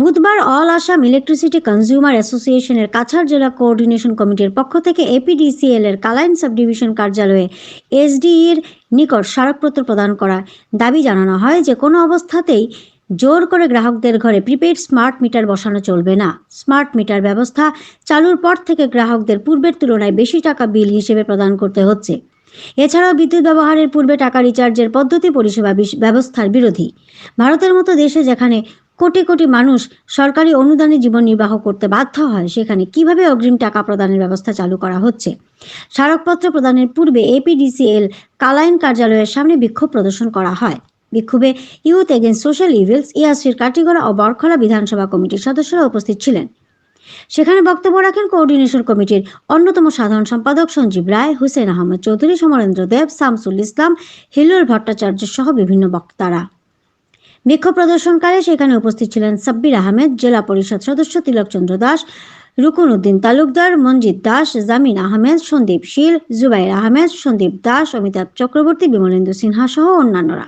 বুধবার all Assam electricity consumer অ্যাসোসিয়েশনের কাছাড় জেলা কোঅর্ডিনেশন কমিটির পক্ষ থেকে এপিডিসিএল এর কালাইন সাবডিভিশন কার্যালয়ে এসডিইর নিকট স্মারকপত্র প্রদান করা দাবি জানানো হয় যে কোনো অবস্থাতেই জোর করে গ্রাহকদের ঘরে প্রিপেড স্মার্ট মিটার বসানো চলবে না। স্মার্ট মিটার ব্যবস্থা চালুর পর থেকে গ্রাহকদের পূর্বের তুলনায় বেশি টাকা বিল হিসেবে প্রদান করতে হচ্ছে। এছাড়াও বিদ্যুৎ ব্যবহারের পূর্বে টাকা রিচার্জের পদ্ধতি পরিষেবা ব্যবস্থার বিরোধী। ভারতের মতো দেশে যেখানে কোটি কোটি মানুষ সরকারি অনুদানে জীবন নির্বাহ করতে বাধ্য হয়, সেখানে কীভাবে অগ্রিম টাকা প্রদানের ব্যবস্থা চালু করা হচ্ছে? স্মারকপত্র প্রদানের পূর্বে এপিডিসিএল কালাইন কার্যালয়ের সামনে বিক্ষোভ প্রদর্শন করা হয়। বিক্ষোভে youth against social evils Yasir Katigorah ও বরখলা বিধানসভা কমিটির সদস্যরা উপস্থিত ছিলেন। সেখানে বক্তব্য রাখেন কোঅর্ডিনেশন কমিটির অন্যতম সাধারণ সম্পাদক সঞ্জীব রায়, হুসেন আহমদ চৌধুরী, সমরেন্দ্র দেব, শামসুল ইসলাম হিলুর ভট্টাচার্য সহ বিভিন্ন বক্তারা। বিক্ষোভ প্রদর্শনকালে সেখানে উপস্থিত ছিলেন সাব্বির আহমেদ, জেলা পরিষদ সদস্য তিলকচন্দ্র দাস, রুকুন উদ্দিন তালুকদার মঞ্জিত দাস, জামিন আহমেদ, সন্দীপ শীল, জুবাইর আহমেদ, সন্দীপ দাস, অমিতাভ চক্রবর্তী, বিমলেন্দু সিনহা সহ অন্যান্যরা।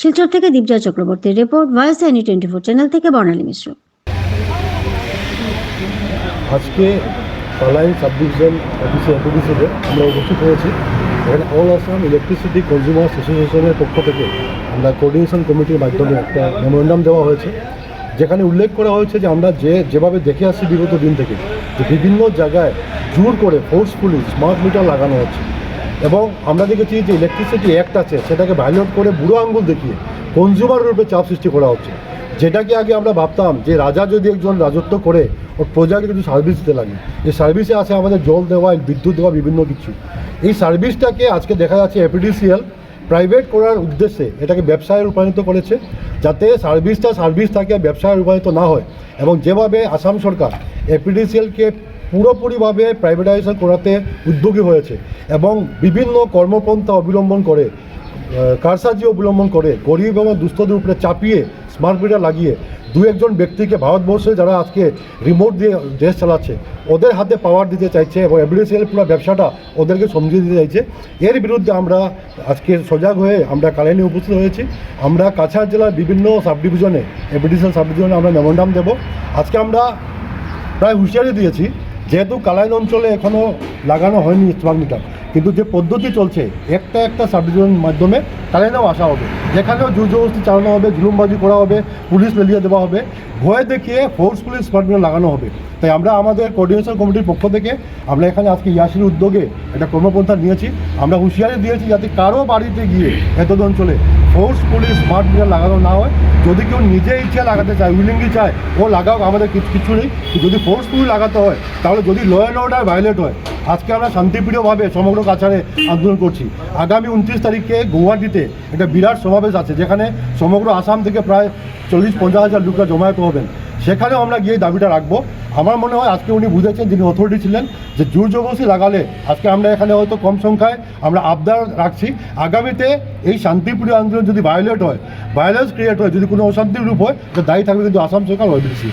শিলচর থেকে দীপজয় চক্রবর্তীর report, voice any twenty four channel থেকে বর্ণালী মিশ্র। আজকে পালাইন সাবডিভিশন অফিসে এপিডিসিতে আমরা উপস্থিত হয়েছি। এখানে অল আসাম ইলেকট্রিসিটি কনজিউমার্স অ্যাসোসিয়েশনের পক্ষ থেকে আমরা কোঅর্ডিনেশন কমিটির মাধ্যমে একটা মেমোরেন্ডাম দেওয়া হয়েছে। যেখানে উল্লেখ করা হয়েছে যে আমরা যে, যেভাবে দেখে আসছি বিগত দিন থেকে, যে বিভিন্ন জায়গায় জোর করে ফোর্সফুলি স্মার্ট মিটার লাগানো হচ্ছে। এবং আমরা দেখেছি যে ইলেকট্রিসিটি অ্যাক্ট আছে, সেটাকে ভায়োলেট করে বুড়ো আঙ্গুল দেখিয়ে কনজিউমার রূপে চাপ সৃষ্টি করা হচ্ছে। যেটাকে আগে আমরা ভাবতাম যে রাজা যদি একজন রাজত্ব করে, ওর প্রজাকে কিছু সার্ভিস দিতে লাগে। এই সার্ভিসে আছে আমাদের জল দেওয়া, বিদ্যুৎ দেওয়া, বিভিন্ন কিছু। এই সার্ভিসটাকে আজকে দেখা যাচ্ছে এপিডিসিএল প্রাইভেট করার উদ্দেশ্যে এটাকে ব্যবসায় রূপান্তরিত করেছে, যাতে সার্ভিসটা সার্ভিস থাকে ব্যবসায় রূপান্তরিত না হয়। এবং যেভাবে আসাম সরকার এপিডিসিএলকে পুরোপুরিভাবে প্রাইভেটাইজেশন করাতে উদ্যোগী হয়েছে এবং বিভিন্ন কর্মপন্থা অবলম্বন করে কারসাজি অবলম্বন করে, গরিব এবং দুস্থদের উপরে চাপিয়ে স্মার্ট মিটার লাগিয়ে দু একজন ব্যক্তিকে ভারতবর্ষে যারা আজকে রিমোট দিয়ে দেশ চালাচ্ছে, ওদের হাতে পাওয়ার দিতে চাইছে এবং এবিডিসিএল পুরো ব্যবসাটা ওদেরকে সমঝিয়ে দিতে চাইছে। এর বিরুদ্ধে আমরা আজকে সজাগ হয়ে আমরা কালাইনে উপস্থিত হয়েছি। আমরা কাছাড় জেলার বিভিন্ন সাব ডিভিশনে এবিডিসিএল সাব ডিভিশনে আমরা মেমোরান্ডাম দেবো। আজকে আমরা প্রায় হুঁশিয়ারি দিয়েছি, যেহেতু কালাইন অঞ্চলে এখনও লাগানো হয়নি স্মার্ট মিটার কিন্তু যে পদ্ধতি চলছে, একটা একটা সাবডিভিশনের মাধ্যমে কালাইনেও আসা হবে। যেখানেও জোর জবরদস্তি চালানো হবে, জুলুমবাজি করা হবে, পুলিশ লেলিয়ে দেওয়া হবে, ভয় দেখিয়ে ফোর্সফুলি মিটার লাগানো হবে। তাই আমরা আমাদের কোঅর্ডিনেশন কমিটির পক্ষ থেকে আমরা এখানে আজকে ইয়াসির উদ্যোগে একটা কর্মপন্থা নিয়েছি। আমরা হুঁশিয়ারি দিয়েছি যাতে কারও বাড়িতে গিয়ে এত অঞ্চলে ফোর্সফুলি স্মার্ট মিটার লাগানো না হয়। যদি কেউ নিজে ইচ্ছে লাগাতে চায় উইলিংলি চায়, ও লাগাও আমাদের কিছু নেই। যদি ফোর্সফুলি লাগাতে হয়, তাহলে যদি ল অ্যান্ড অর্ডার ভায়োলেট হয়, আজকে আমরা শান্তিপ্রিয়ভাবে সমগ্র কাছাড়ে আন্দোলন করছি। আগামী উনত্রিশ তারিখে গুয়াহাটিতে একটা বিরাট সমাবেশ আছে, যেখানে সমগ্র আসাম থেকে প্রায় চল্লিশ, পঞ্চাশ হাজার লোকরা জমায়েত হবেন। সেখানেও আমরা গিয়ে দাবিটা রাখব। আমার মনে হয় আজকে উনি বুঝেছেন, যিনি অথরিটি ছিলেন, যে জোর জবরদস্তি লাগালে আজকে আমরা এখানে হয়তো কম সংখ্যায় আমরা আবদার রাখছি। আগামীতে এই শান্তিপ্রিয় আন্দোলন যদি ভায়োলেট হয় ভায়োলেন্স ক্রিয়েট হয়, যদি কোনো অশান্তির রূপ হয়, তো দায়ী থাকবে কিন্তু আসাম সরকার ওইবিসি